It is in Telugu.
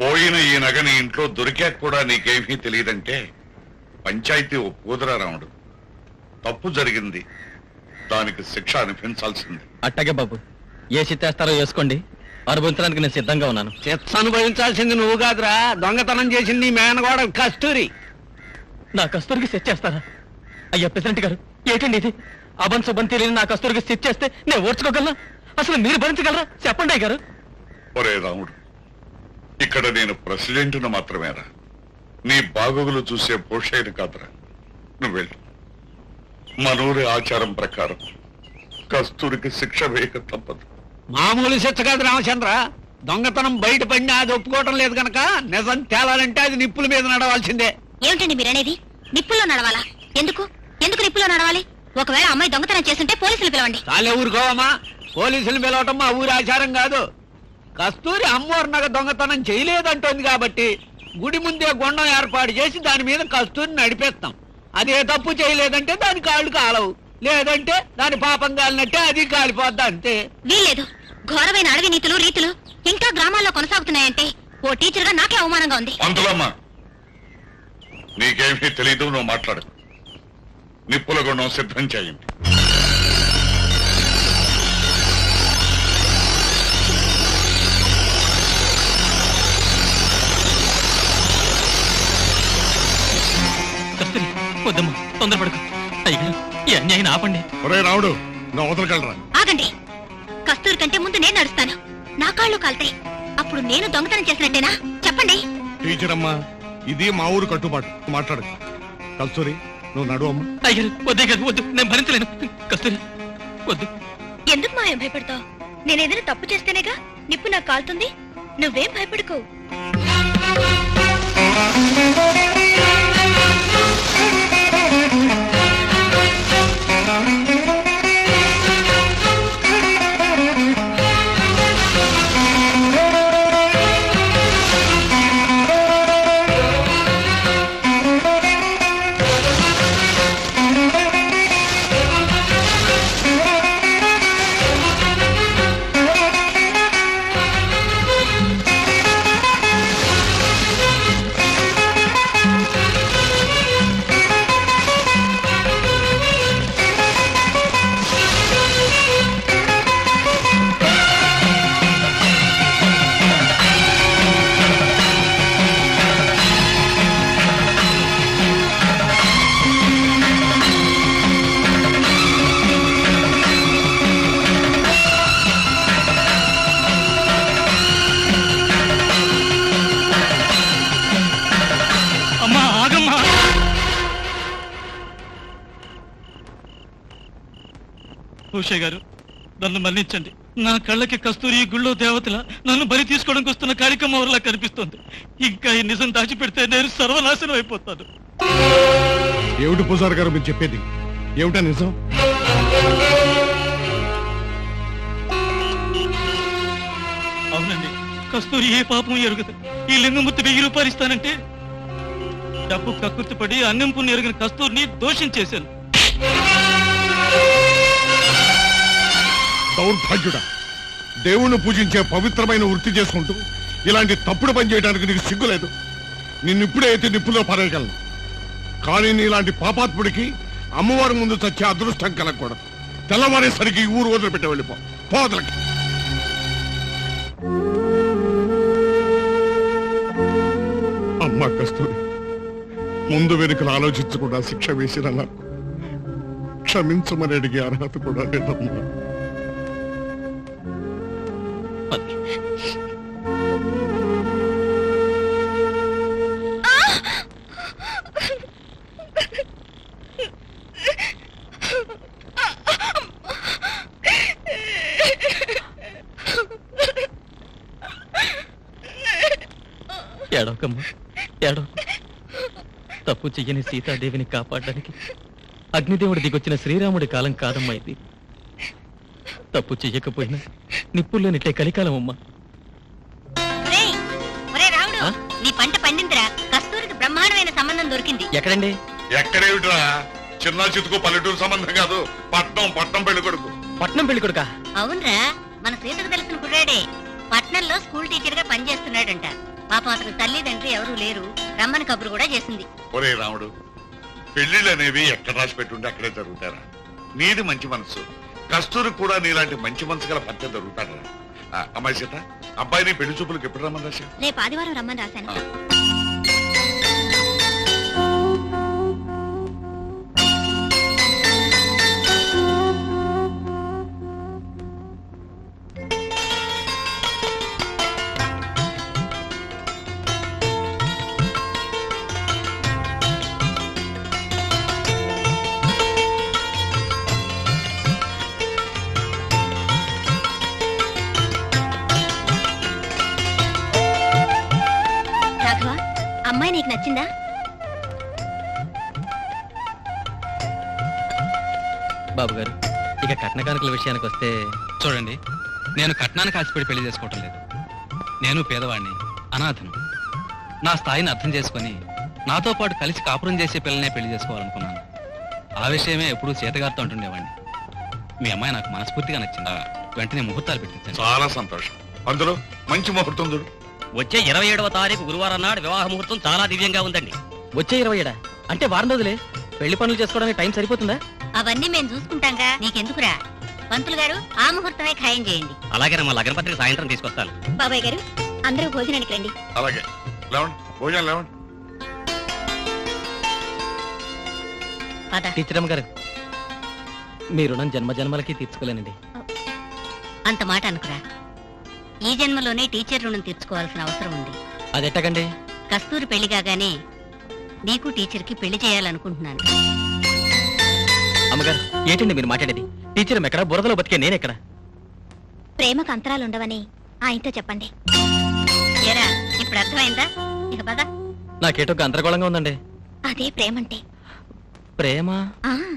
పోయిన ఈ నగని ఇంట్లో దొరికాక కూడా నీకేమీ తెలియదంటే పంచాయతీ ఒప్పుకుదరా రాముడు తప్పు జరిగింది. దానికి శిక్ష అనిపించాల్సింది అట్టగే బాబు. ఏ చిత్తేస్తారో వేసుకోండి. అనుభవించడానికి నేను సిద్ధంగా ఉన్నాను. శిక్ష అనుభవించాల్సింది నువ్వు కాదురా. దొంగతనం చేసింది నీ మేనగోడ కస్తూరి. నా కస్తూరికి సెట్ చేస్తారా అయ్యా ప్రెసిడెంట్ గారు ఏంటండి ఇది? అబన్ శుభన్ తెలియని నా కస్తూరికి సెట్ చేస్తే నేను ఓర్చుకోగలనా? అసలు మీరు భరించగలరా? చెప్పండి గారు. ఒరే రాముడు ఇక్కడ నేను ప్రెసిడెంట్ను మాత్రమేరా. నీ బాగోగులు చూసే పోషైన కాదురా. నువ్వు వెళ్ళు. మనూరి ఆచారం ప్రకారం కస్తూరికి శిక్ష వేయక తప్పదు. మామూలు శిక్ష కాదు రామచంద్ర. దొంగతనం బయట పడినా అది ఒప్పుకోవటం లేదు కనుక నిజం తేలాలంటే అది నిప్పుల మీద నడవాల్సిందే. ఏమిటండి మీరనేది? నిప్పుల్లో నడవాలా? ఎందుకు? ఎందుకు నిప్పుల్లో నడవాలి? ఒకవేళ అమ్మాయి దొంగతనం చేస్తుంటే పోలీసులు పిలవండి. చాలే ఊరుకోవమ్మా. పోలీసులు పిలవటం మా ఊరి ఆచారం కాదు. కస్తూరి అమ్మవారి నగ దొంగతనం చేయలేదంటోంది కాబట్టి గుడి ముందే గుండం ఏర్పాటు చేసి దాని మీద కస్తూరిని నడిపేస్తాం. అదే తప్పు చేయలేదంటే దాని కాళ్ళు కాలవు. లేదంటే దాని పాపం కాలినట్టే అది కాలిపోద్ది అంతే. వీల్లేదు. ఘోరమైన అడవి నీతులు రీతులు ఇంకా గ్రామాల్లో కొనసాగుతున్నాయంటే ఓ టీచర్గా నాకే అవమానంగా ఉంది. నీకేమీ తెలీదు నువ్వు మాట్లాడు. నిప్పుల గుండం సిద్ధం చేయండి. వద్దమ్మా తొందరపడకు. అయ్య ఈ అన్యాయం ఆపండి. ఒరే రాముడు నువ్వు అవతలకెళ్ళరా ఆగండి. కస్తూరి కంటే ముందు నేను నడుస్తాను. నా కాళ్ళు కాల్తాయి. అప్పుడు నేను దొంగతనం చేసినట్టేనా? చెప్పండి. టీచర్ అమ్మా ఇది మా ఊరు కట్టుబాటు. మాట్లాడు. కస్తూరి నువ్వు నడు అమ్మా. అయ్య గారు వద్దే గారు వద్దు. నేను భరించలేను. కస్తూరి వద్దు. ఎందుకు మాయం భయపడతావు? నేనేదైనా తప్పు చేస్తేనేగా నిప్పు నాకు కాలుతుంది? నువ్వేం భయపడుకో. భూషయ్య గారు నన్ను మన్నించండి. నా కళ్ళకి కస్తూరి గుళ్ళో దేవతల నన్ను బలి తీసుకోవడానికి వస్తున్న కార్యక్రమం వల్ల కనిపిస్తోంది? ఇంకా ఈ నిజం దాచిపెడితే నేను సర్వనాశనం అయిపోతాను. ఏమిటి పూజారి గారు మీరు చెప్పేది? ఏమిటా నిజం? అవునండి. కస్తూరి ఏ పాపం ఎరుగుదు. ఈ లింగమూర్తి వెయ్యి రూపాయలు ఇస్తానంటే డబ్బు కక్కుర్తిపడి అన్నం పుణ్యం ఎరిగిన కస్తూరిని దోషం చేశాను దౌర్భాగ్యుడా. దేవుణ్ణి పూజించే పవిత్రమైన వృత్తి చేసుకుంటూ ఇలాంటి తప్పుడు పని చేయడానికి నీకు సిగ్గులేదు నిన్నిప్పుడే అయితే నిప్పులో పారేయగలను. కానీ నీలాంటి పాపాత్ముడికి అమ్మవారి ముందు చచ్చే అదృష్టం కలగకూడదు. తెల్లవారేసరికి ఊరు వదిలిపెట్టి వెళ్ళిపో. పోదలకి అమ్మ కస్తూరి ముందు వెనుకలు ఆలోచించకుండా శిక్ష వేసిన నాకు క్షమించమని అడిగే అర్హత కూడా లేదమ్మా. ఏడవకమ్మా. ఏడవ. తప్పు చెయ్యని సీతాదేవిని కాపాడడానికి అగ్నిదేవుడి దిగొచ్చిన శ్రీరాముడి కాలం కాదమ్మా ఇది. తప్పు చెయ్యకపోయినా నిప్పుల్లో నెట్టే కలికాలం అమ్మా ఆ? నీ పంట పండిందిరా. కస్తూరికి బ్రహ్మాండమైన సంబంధం దొరికింది. ఎక్కడండి? ఎక్కడేమిట్రా? చిన్న చితుకు పల్లెటూరు సంబంధం కాదు. పట్నం పట్నం పెళ్ళి కొడుకు. పట్నం పెళ్ళి కొడుకా? అవునరా మన సీతకు తెలిసిన కుర్రాడే. పట్నంలో స్కూల్ టీచర్గా పనిచేస్తున్నాడంట. పాపం అతని తల్లి తండ్రి ఎవరూ లేరు. రమ్మని కబురు కూడా చేసింది. ఒరే రాముడు పెళ్ళిళ్ళు అనేవి ఎక్కడ రాసి పెట్టుంటే అక్కడే జరుగుతారా నీది మంచి మనసు. కస్తూరి కూడా నీలాంటి మంచి మనసు గల భర్త జరుగుతారా ఆ, అమ్మాయి సీత అబ్బాయిని పెళ్ళి చూపులకు ఎప్పుడు రమ్మని రాశా రేపు ఆదివారం రమ్మని రాశాను. నచ్చిందా బాబు గారు ఇక కట్న కానుకల విషయానికి వస్తే చూడండి నేను కట్నానికి ఆశపడి పెళ్ళి చేసుకోవటం లేదు. నేను పేదవాడిని అనాథను. నా స్థాయిని అర్థం చేసుకొని నాతో పాటు కలిసి కాపురం చేసే పిల్లనే పెళ్ళి చేసుకోవాలనుకున్నాను. ఆ విషయమే ఎప్పుడూ సీతగారితో అంటుండేవాడిని మీ అమ్మాయి నాకు మనస్ఫూర్తిగా నచ్చింది. వెంటనే ముహూర్తాలు పెట్టించండి. చాలా సంతోషం. అందులో మంచి ముహూర్తం చూడు. వచ్చే ఇరవై ఏడవ తారీఖు గురువారం నాడు వివాహ ముహూర్తం చాలా దివ్యంగా ఉందండి. వచ్చే ఇరవై ఏడా అంటే వారం రోజులే? పెళ్ళి పనులు చేసుకోవడానికి టైం సరిపోతుందా? అవన్నీ మేము చూసుకుంటాంగా. నీకెందుకురా? పంతులు గారు ఆ ముహూర్తమే ఖాయం చేయండి. అలాగే మా లగ్న పత్రిక సాయంత్రం తీసుకొస్తాను. బాబాయ్ గారు అందరూ భోజనానికి రండి. అలాగే. లేవండి భోజనం లేవండి. పద. టీచర్ అమ్మ గారు మీ రుణం జన్మ జన్మలకి తీర్చుకోలేనండి. అంత మాట అనుకురా. ఈ జన్మలోనే టీచర్ రుణం తీర్చుకోవాల్సిన అవసరం ఉంది. అది ఎట్టకండి? కస్తూరి పెళ్ళి కాగానే నీకు టీచర్కి పెళ్ళి చేయాలనుకుంటున్నాను. అమ్మగారు ఏంటండి మీరు మాట్లాడేది? టీచర్ ఎక్కడ? బురదలో బతికే నేనెక్కడ? ప్రేమకు అంతరాలుండవని ఆయనతో చెప్పండి. ఏరా ఇప్పుడు అర్థమైందా? ఇక పద. నాకేటో గందరగోళంగా ఉందండి. అదే ప్రేమంటే. ప్రేమ? ఆ.